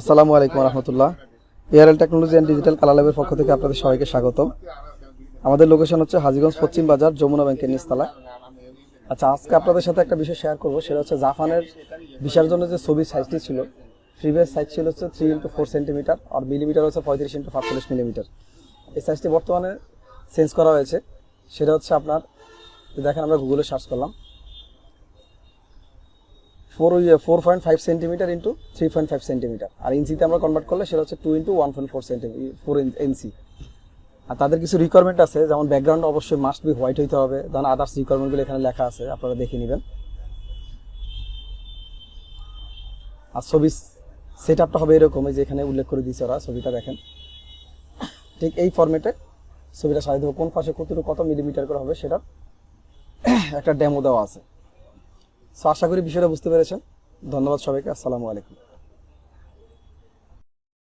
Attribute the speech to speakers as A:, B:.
A: আসসালামু আলাইকুম রহমতুল্লাহ এয়ারএল টেকনোলজি অ্যান্ড ডিজিটাল কালা ল্যাবের পক্ষ থেকে আপনাদের সবাইকে স্বাগত আমাদের লোকেশন হচ্ছে হাজিগঞ্জ পশ্চিম বাজার, যমুনা ব্যাংকের নিচতলা। আচ্ছা আজকে আপনাদের সাথে একটা বিষয় শেয়ার করব, সেটা হচ্ছে জাপানের ভিসার জন্য যে ছবির সাইজটি ছিল প্রিভিয়াস সাইজ ছিল হচ্ছে থ্রি ইন্টু ফোর সেন্টিমিটার আর মিলিমিটার হচ্ছে পঁয়ত্রিশ ইন্টু পাঁচচল্লিশ মিলিমিটার এই সাইজটি বর্তমানে চেঞ্জ করা হয়েছে। সেটা হচ্ছে আপনার, দেখেন আমরা গুগলে সার্চ করলাম। Four four point five centimetre into three point five centimetre. আর ইঞ্চিতে আমরা কনভার্ট করলে সেটা হচ্ছে two into one point four centimetre four inch আর তাদের কিছু রিকোয়ারমেন্ট আছে, যেমন ব্যাকগ্রাউন্ড অবশ্যই মাস্ট বি হোয়াইট হইতে হবে। দেন আদার্স রিকোয়ারমেন্টগুলো এখানে লেখা আছে, আপনারা দেখে নেবেন। আর ছবি সেট আপটা হবে এরকম যে এখানে উল্লেখ করে দিয়েছে ওরা ছবিটা, দেখেন। ঠিক এই ফরম্যাটে ছবিটা সাজিয়ে দেবো কোন পাশে কতটুকু, কত মিলিমিটার করে হবে সেটার একটা ডেমো দেওয়া আছে। সো আশা করি বিষয়টা বুঝতে পেরেছেন। ধন্যবাদ সবাইকে। আসসালামু আলাইকুম।